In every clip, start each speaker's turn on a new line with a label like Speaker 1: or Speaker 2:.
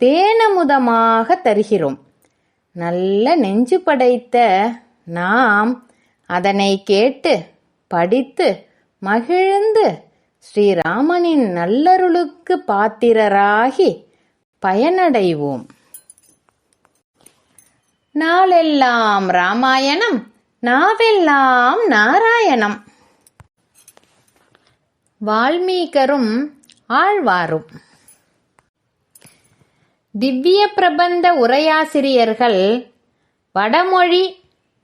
Speaker 1: தேனமுதமாக தருகிறோம். நல்ல நெஞ்சு படைத்த நாம் அதனை கேட்டு படித்து மகிழ்ந்து ஸ்ரீராமனின் நல்லருளுக்கு பாத்திரராகி பயனடைவோம். நாளெல்லாம் ராமாயணம் நாவெல்லாம் நாராயணம். வால்மீகரும் ஆழ்வாரும். திவ்ய பிரபந்த உரையாசிரியர்கள் வடமொழி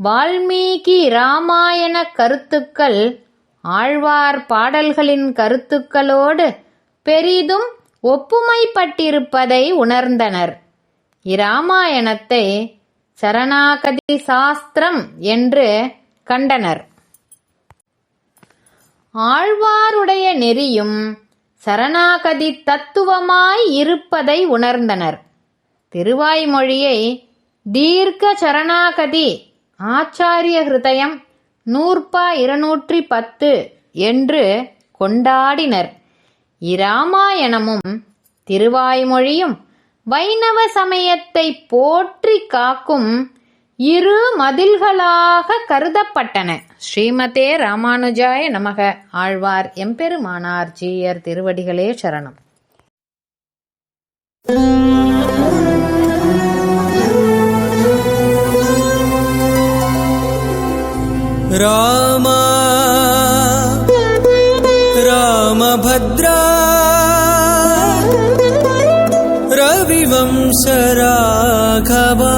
Speaker 1: வால்மீகி இராமாயண கருத்துக்கள் ஆழ்வார் பாடல்களின் கருத்துக்களோடு பெரிதும் ஒப்புமைப்பட்டிருப்பதை உணர்ந்தனர். இராமாயணத்தை சரணாகதி சாஸ்திரம் என்று கண்டனர். ஆழ்வாருடைய நெறியும் சரணாகதி தத்துவமாய் இருப்பதை உணர்ந்தனர். திருவாய்மொழியை தீர்க்க சரணாகதி ஆச்சாரிய ஹிருதயம் நூற்பா இருநூற்றி பத்து என்று கொண்டாடினர். இராமாயணமும் திருவாய்மொழியும் வைணவ சமயத்தை போற்றி காக்கும் இரு மதில்களாக கருதப்பட்டன. ஸ்ரீமதே ராமானுஜாய நமக. ஆழ்வார் எம்பெருமானார் ஜீயர் திருவடிகளே சரணம்.
Speaker 2: రామ రామభద్రా రవివంశ రాఘవా.